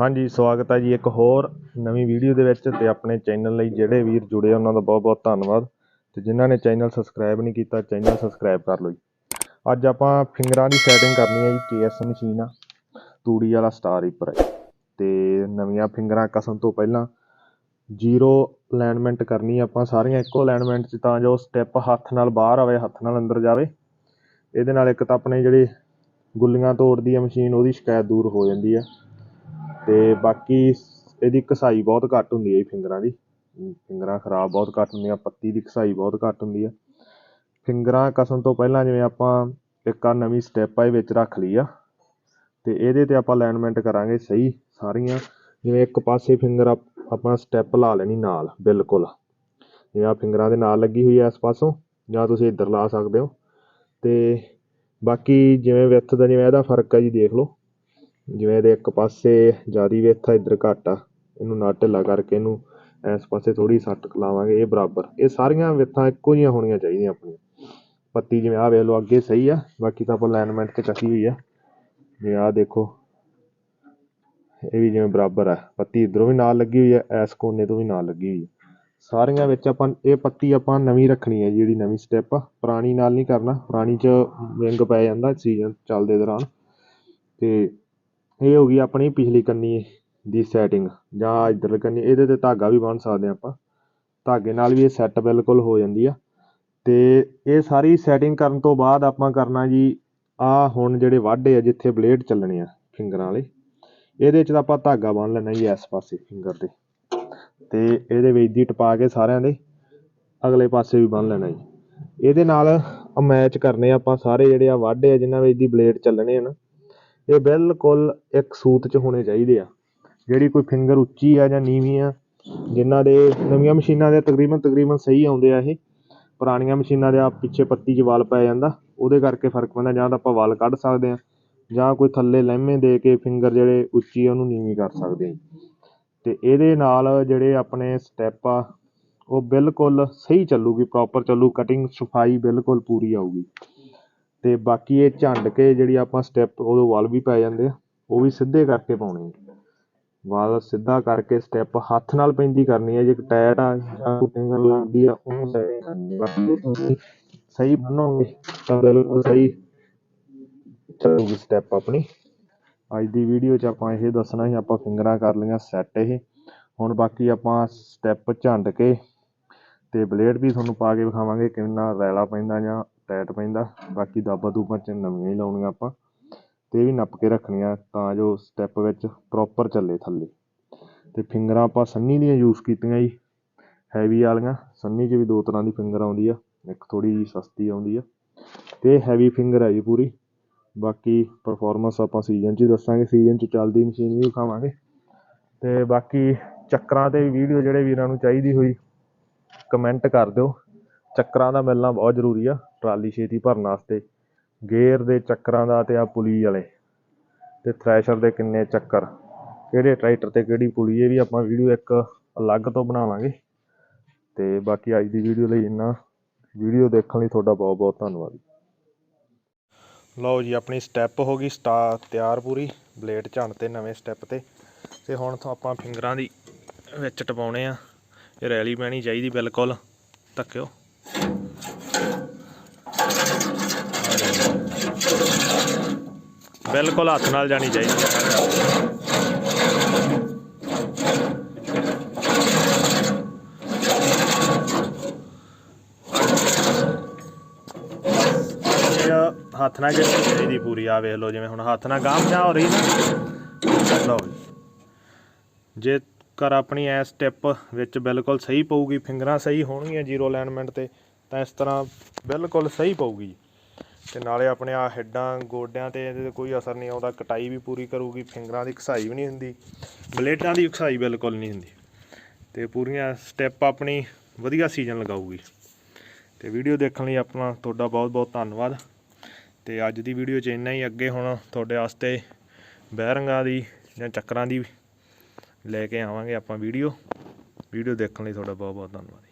ਹਾਂਜੀ, ਸਵਾਗਤ ਹੈ ਜੀ ਇੱਕ ਹੋਰ ਨਵੀਂ ਵੀਡੀਓ ਦੇ ਵਿੱਚ ਤੇ ਆਪਣੇ ਚੈਨਲ ਲਈ ਜਿਹੜੇ ਵੀਰ ਜੁੜੇ ਉਹਨਾਂ ਦਾ ਬਹੁਤ ਬਹੁਤ ਧੰਨਵਾਦ। ਤੇ ਜਿਨ੍ਹਾਂ ਨੇ ਚੈਨਲ ਸਬਸਕ੍ਰਾਈਬ ਨਹੀਂ ਕੀਤਾ, ਚੈਨਲ ਸਬਸਕ੍ਰਾਈਬ ਕਰ ਲਓ ਜੀ। ਅੱਜ ਆਪਾਂ ਫਿੰਗਰਾਂ ਦੀ ਸੈਟਿੰਗ ਕਰਨੀ ਹੈ ਜੀ, ਕੇਐਸ ਮਸ਼ੀਨ ਆ, ਤੂੜੀ ਵਾਲਾ ਸਟਾਰ ਰੀਪਰ ਹੈ। ਤੇ ਨਵੀਆਂ ਫਿੰਗਰਾਂ ਕਸਣ ਤੋਂ ਪਹਿਲਾਂ ਜ਼ੀਰੋ ਅਲਾਈਨਮੈਂਟ ਕਰਨੀ ਆਪਾਂ, ਸਾਰੀਆਂ ਇੱਕੋ ਅਲਾਈਨਮੈਂਟ 'ਚ, ਤਾਂ ਜੋ ਸਟੈਪ ਹੱਥ ਨਾਲ ਬਾਹਰ ਆਵੇ, ਹੱਥ ਨਾਲ ਅੰਦਰ ਜਾਵੇ। ਇਹਦੇ ਨਾਲ ਇੱਕ ਤਾਂ ਆਪਣੇ ਜਿਹੜੇ ਗੁੱਲੀਆਂ ਤੋੜਦੀ ਆ ਮਸ਼ੀਨ, ਉਹਦੀ ਸ਼ਿਕਾਇਤ ਦੂਰ ਹੋ ਜਾਂਦੀ ਆ। ਤੇ ਬਾਕੀ ਇਹਦੀ ਕਸਾਈ ਬਹੁਤ ਘੱਟ ਹੁੰਦੀ ਹੈ ਜੀ ਫਿੰਗਰਾਂ ਦੀ। ਫਿੰਗਰਾਂ ਖਰਾਬ ਬਹੁਤ ਘੱਟ ਹੁੰਦੀਆਂ, ਪੱਤੀ ਦੀ ਕਸਾਈ ਬਹੁਤ ਘੱਟ ਹੁੰਦੀ ਆ। ਫਿੰਗਰਾਂ ਕਸਣ ਤੋਂ ਪਹਿਲਾਂ ਜਿਵੇਂ ਆਪਾਂ ਇੱਕ ਆ ਨਵੀਂ ਸਟੈਪ ਆ, ਇਹ ਵਿੱਚ ਰੱਖ ਲਈ ਆ। ਤੇ ਇਹਦੇ ਤੇ ਆਪਾਂ ਅਲਾਈਨਮੈਂਟ ਕਰਾਂਗੇ ਸਹੀ ਸਾਰੀਆਂ। ਜਿਵੇਂ ਇੱਕ ਪਾਸੇ ਫਿੰਗਰ ਆਪਾਂ ਸਟੈਪ ਲਾ ਲੈਣੀ ਨਾਲ, ਬਿਲਕੁਲ। ਜਿਵੇਂ ਆ ਫਿੰਗਰਾਂ ਦੇ ਨਾਲ ਲੱਗੀ ਹੋਈ ਆ ਇਸ ਪਾਸੋਂ, ਜਾਂ ਤੁਸੀਂ ਇੱਧਰ ਲਾ ਸਕਦੇ ਹੋ। ਤੇ ਬਾਕੀ ਜਿਵੇਂ ਵਿੱਥ ਦਾ ਜਿਵੇਂ ਇਹਦਾ ਫ਼ਰਕ ਆ ਜੀ, ਦੇਖ ਲਓ। ਜਿਵੇਂ ਇਹਦੇ ਇੱਕ ਪਾਸੇ ਜ਼ਿਆਦਾ ਵਿੱਥ ਆ, ਇੱਧਰ ਘੱਟ ਆ। ਇਹਨੂੰ ਨਾ ਢਿੱਲਾ ਕਰਕੇ ਇਹਨੂੰ ਇਸ ਪਾਸੇ ਥੋੜ੍ਹੀ ਸੱਟ ਲਾਵਾਂਗੇ, ਇਹ ਬਰਾਬਰ। ਇਹ ਸਾਰੀਆਂ ਵਿੱਥਾਂ ਇੱਕੋ ਜਿਹੀਆਂ ਹੋਣੀਆਂ ਚਾਹੀਦੀਆਂ ਆਪਣੀਆਂ। ਪੱਤੀ ਜਿਵੇਂ ਆ ਵੇਖ ਲਓ, ਅੱਗੇ ਸਹੀ ਆ, ਬਾਕੀ ਤਾਂ ਆਪਾਂ ਅਲਾਈਨਮੈਂਟ ਤੇ ਚੱਕੀ ਹੋਈ ਆ। ਜਿਵੇਂ ਆ ਦੇਖੋ, ਇਹ ਵੀ ਜਿਵੇਂ ਬਰਾਬਰ ਆ। ਪੱਤੀ ਇਧਰੋਂ ਵੀ ਨਾਲ ਲੱਗੀ ਹੋਈ ਆ, ਇਸ ਕੋਨੇ ਤੋਂ ਵੀ ਨਾਲ ਲੱਗੀ ਹੋਈ ਆ। ਸਾਰੀਆਂ ਵਿੱਚ ਆਪਾਂ, ਇਹ ਪੱਤੀ ਆਪਾਂ ਨਵੀਂ ਰੱਖਣੀ ਹੈ ਜਿਹੜੀ ਨਵੀਂ ਸਟੈਪ ਆ। ਪੁਰਾਣੀ ਨਾਲ ਨਹੀਂ ਕਰਨਾ, ਪੁਰਾਣੀ 'ਚ ਵਿੰਗ ਪੈ ਜਾਂਦਾ ਸੀਜ਼ਨ ਚੱਲਦੇ ਦੌਰਾਨ। ਤੇ ਇਹ ਹੋ ਗਈ ਆਪਣੀ ਪਿਛਲੀ ਕੰਨੀ ਦੀ ਸੈਟਿੰਗ ਜਾਂ ਇੱਧਰਲੇ ਕੰਨੀ, ਇਹਦੇ ਤੇ ਧਾਗਾ ਵੀ ਬੰਨ੍ਹ ਸਕਦੇ ਹਾਂ ਆਪਾਂ। ਧਾਗੇ ਨਾਲ ਵੀ ਇਹ ਸੈੱਟ ਬਿਲਕੁਲ ਹੋ ਜਾਂਦੀ ਆ। ਅਤੇ ਇਹ ਸਾਰੀ ਸੈਟਿੰਗ ਕਰਨ ਤੋਂ ਬਾਅਦ ਆਪਾਂ ਕਰਨਾ ਜੀ, ਆਹ ਹੁਣ ਜਿਹੜੇ ਵਾਢੇ ਆ, ਜਿੱਥੇ ਬਲੇਡ ਚੱਲਣੇ ਆ ਫਿੰਗਰਾਂ ਵਾਲੇ, ਇਹਦੇ 'ਚ ਤਾਂ ਆਪਾਂ ਧਾਗਾ ਬੰਨ੍ਹ ਲੈਣਾ ਜੀ ਇਸ ਪਾਸੇ ਫਿੰਗਰ ਦੇ ਅਤੇ ਇਹਦੇ ਵਿੱਚ ਦੀ ਟਪਾ ਕੇ ਸਾਰਿਆਂ ਦੇ ਅਗਲੇ ਪਾਸੇ ਵੀ ਬੰਨ੍ਹ ਲੈਣਾ ਜੀ। ਇਹਦੇ ਨਾਲ ਮੈਚ ਕਰਨੇ ਆਪਾਂ ਸਾਰੇ ਜਿਹੜੇ ਆ ਵਾਢੇ ਆ, ਜਿਨ੍ਹਾਂ ਵਿੱਚ ਦੀ ਬਲੇਡ ਚੱਲਣੇ ਆ ਨਾ ਇਹ ਬਿਲਕੁਲ ਇੱਕ ਸੂਤ 'ਚ ਹੋਣੇ ਚਾਹੀਦੇ ਆ। ਜਿਹੜੀ ਕੋਈ ਫਿੰਗਰ ਉੱਚੀ ਆ ਜਾਂ ਨੀਵੀਂ ਆ, ਜਿਨ੍ਹਾਂ ਦੇ ਨਵੀਆਂ ਮਸ਼ੀਨਾਂ ਦੇ ਤਕਰੀਬਨ ਤਕਰੀਬਨ ਸਹੀ ਆਉਂਦੇ ਆ ਇਹ, ਪੁਰਾਣੀਆਂ ਮਸ਼ੀਨਾਂ ਦੇ ਆ ਪਿੱਛੇ ਪੱਤੀ 'ਚ ਵਲ ਪੈ ਜਾਂਦਾ, ਉਹਦੇ ਕਰਕੇ ਫ਼ਰਕ ਪੈਂਦਾ, ਜਾਂ ਤਾਂ ਆਪਾਂ ਵਲ ਕੱਢ ਸਕਦੇ ਹਾਂ ਜਾਂ ਕੋਈ ਥੱਲੇ ਲਹਿਮੇ ਦੇ ਕੇ ਫਿੰਗਰ ਜਿਹੜੇ ਉੱਚੀ ਆ, ਉਹਨੂੰ ਨੀਵੀਂ ਕਰ ਸਕਦੇ ਆ। ਤੇ ਇਹਦੇ ਨਾਲ ਜਿਹੜੇ ਆਪਣੇ ਸਟੈਪ ਆ, ਉਹ ਬਿਲਕੁਲ ਸਹੀ ਚੱਲੂਗੀ ਪ੍ਰੋਪਰ ਚੱਲੂ ਕਟਿੰਗ ਸਫ਼ਾਈ ਬਿਲਕੁਲ ਪੂਰੀ ਆਊਗੀ। ਤੇ ਬਾਕੀ ਇਹ ਝੰਡ ਕੇ ਜਿਹੜੀ ਆਪਾਂ ਸਟੈਪ ਉਦੋਂ ਵਲ ਵੀ ਪੈ ਜਾਂਦੇ ਆ, ਉਹ ਵੀ ਸਿੱਧੇ ਕਰਕੇ ਪਾਉਣੇ ਆ। ਸਿੱਧਾ ਕਰਕੇ ਸਟੈਪ ਹੱਥ ਨਾਲ ਪੈਂਦੀ ਕਰਨੀ ਹੈ ਜੇ ਟਾਇਟ ਆ ਜਾਂ ਫਿੰਗਰ ਲੱਗਦੀ ਆ ਉਹਨੂੰ ਸਹੀ ਕਰਨੀ ਤਾਂ ਬਿਲਕੁਲ ਸਹੀ। ਚੱਲੂਗੀ ਸਟੈਪ ਆਪਣੀ। ਅੱਜ ਦੀ ਵੀਡੀਓ 'ਚ ਆਪਾਂ ਇਹ ਦੱਸਣਾ ਸੀ, ਆਪਾਂ ਫਿੰਗਰਾਂ ਕਰ ਲਈਆਂ ਸੈੱਟ ਇਹ। ਹੁਣ ਬਾਕੀ ਆਪਾਂ ਸਟੈਪ ਝੰਡ ਕੇ ਤੇ ਬਲੇਡ ਵੀ ਤੁਹਾਨੂੰ ਪਾ ਕੇ ਵਿਖਾਵਾਂਗੇ, ਕਿੰਨਾ ਰੈਲਾ ਪੈਂਦਾ ਜਾਂ ਟਾਈਟ ਪੈਂਦਾ, ਬਾਕੀ ਦਾਬਾ ਦੂਬਾਂ 'ਚ ਨਵੀਆਂ ਹੀ ਲਾਉਣੀਆਂ ਆਪਾਂ, ਤੇ ਇਹ ਵੀ ਨੱਪ ਕੇ ਰੱਖਣੀਆਂ ਤਾਂ ਜੋ ਸਟੈਪ ਵਿੱਚ ਪ੍ਰੋਪਰ ਚੱਲੇ ਥੱਲੇ। ਤੇ ਫਿੰਗਰਾਂ ਆਪਾਂ ਸੰਨੀ ਦੀਆਂ ਯੂਜ਼ ਕੀਤੀਆਂ ਜੀ ਹੈਵੀ ਵਾਲੀਆਂ, ਸੰਨੀ 'ਚ ਵੀ ਦੋ ਤਰ੍ਹਾਂ ਦੀ ਫਿੰਗਰ ਆਉਂਦੀ ਆ, ਇੱਕ ਥੋੜੀ ਜਿਹੀ ਸਸਤੀ ਆਉਂਦੀ ਆ, ਤੇ ਹੈਵੀ ਫਿੰਗਰ ਹੈ ਜੀ ਪੂਰੀ। ਬਾਕੀ ਪਰਫਾਰਮੈਂਸ ਆਪਾਂ ਸੀਜ਼ਨ 'ਚ ਹੀ ਦੱਸਾਂਗੇ ਸੀਜ਼ਨ 'ਚ ਚੱਲਦੀ ਮਸ਼ੀਨ ਵੀ ਵਿਖਾਵਾਂਗੇ। ਤੇ ਬਾਕੀ ਚੱਕਰਾਂ ਤੇ ਵੀਡੀਓ ਜਿਹੜੇ ਵੀਰਾਂ ਨੂੰ ਚਾਹੀਦੀ ਹੋਈ ਕਮੈਂਟ ਕਰ ਦਿਓ। ਚੱਕਰਾਂ ਦਾ ਮਿਲਣਾ ਬਹੁਤ ਜ਼ਰੂਰੀ ਆ। ਟਰਾਲੀ ਛੇਤੀ ਭਰਨ ਵਾਸਤੇ ਗੇਅਰ ਦੇ ਚੱਕਰਾਂ ਦਾ ਤੇ ਆ ਪੁਲੀ ਵਾਲੇ ਤੇ ਥ੍ਰੈਸ਼ਰ ਦੇ ਕਿੰਨੇ ਚੱਕਰ, ਕਿਹੜੇ ਟਰੈਕਟਰ ਤੇ ਕਿਹੜੀ ਪੁਲੀ, ਇਹ ਵੀ ਆਪਾਂ ਵੀਡੀਓ ਇੱਕ ਅਲੱਗ ਤੋਂ ਬਣਾਵਾਂਗੇ ਤੇ ਬਾਕੀ ਅੱਜ ਦੀ ਵੀਡੀਓ ਲਈ ਇੰਨਾ ਵੀਡੀਓ ਦੇਖਣ ਲਈ ਤੁਹਾਡਾ ਬਹੁਤ ਬਹੁਤ ਧੰਨਵਾਦ ਲਓ ਜੀ, ਆਪਣੀ ਸਟੈਪ ਹੋ ਗਈ ਸਟਾ ਤਿਆਰ ਪੂਰੀ ਬਲੇਡ ਝਣ ਤੇ ਨਵੇਂ ਸਟੈਪ ਤੇ। ਤੇ ਹੁਣ ਤੋਂ ਆਪਾਂ ਫਿੰਗਰਾਂ ਦੀ ਵਿੱਚ ਟਪਾਉਣੇ ਆ, ਇਹ ਰੈਲੀ ਪੈਣੀ ਚਾਹੀਦੀ ਬਿਲਕੁਲ, ਧੱਕਿਓ। ਬਿਲਕੁਲ ਹੱਥ ਨਾਲ ਜਾਣੀ ਚਾਹੀਦੀ ਹੱਥ ਨਾਲ ਜਾਣੀ ਚਾਹੀਦੀ ਪੂਰੀ ਆ ਵੇਖ ਲਓ ਜਿਵੇਂ ਹੁਣ ਹੱਥ ਨਾਲ ਗਾਂਹ ਜਾ ਹੋ ਰਹੀ ਨਾ। ਲਓ ਜੀ। ਜੇਕਰ ਆਪਣੀ ਐ ਸਟੈਪ ਵਿੱਚ ਬਿਲਕੁਲ ਸਹੀ ਪਊਗੀ, ਫਿੰਗਰਾਂ ਸਹੀ ਹੋਣਗੀਆਂ ਜ਼ੀਰੋ ਅਲਾਈਨਮੈਂਟ ਤੇ, ਤਾਂ ਇਸ ਤਰ੍ਹਾਂ ਬਿਲਕੁਲ ਸਹੀ ਪਊਗੀ ਤੇ ਨਾਲੇ ਆਪਣੇ ਆ ਹੈਡਾਂ ਗੋਡਿਆਂ ਤੇ ਇਹਦੇ ਤੇ ਕੋਈ ਅਸਰ ਨਹੀਂ ਆਉਂਦਾ ਕਟਾਈ ਵੀ ਪੂਰੀ ਕਰੂਗੀ, ਫਿੰਗਰਾਂ ਦੀ ਘਸਾਈ ਵੀ ਨਹੀਂ ਹੁੰਦੀ, ਬਲੇਡਾਂ ਦੀ ਘਸਾਈ ਬਿਲਕੁਲ ਨਹੀਂ ਹੁੰਦੀ। ਤੇ ਪੂਰੀਆਂ ਸਟੈਪ ਆਪਣੀ ਵਧੀਆ ਸੀਜ਼ਨ ਲਗਾਊਗੀ। ਤੇ ਵੀਡੀਓ ਦੇਖਣ ਲਈ ਆਪਣਾ ਤੁਹਾਡਾ ਬਹੁਤ ਬਹੁਤ ਧੰਨਵਾਦ। ਤੇ ਅੱਜ ਦੀ ਵੀਡੀਓ 'ਚ ਇੰਨਾ ਹੀ, ਅੱਗੇ ਹੁਣ ਤੁਹਾਡੇ ਵਾਸਤੇ ਬੈਰਿੰਗਾਂ ਦੀ ਜਾਂ ਚੱਕਰਾਂ ਦੀ ਲੈ ਕੇ ਆਵਾਂਗੇ ਆਪਾਂ ਵੀਡੀਓ ਵੀਡੀਓ ਦੇਖਣ ਲਈ ਤੁਹਾਡਾ ਬਹੁਤ ਬਹੁਤ ਧੰਨਵਾਦ।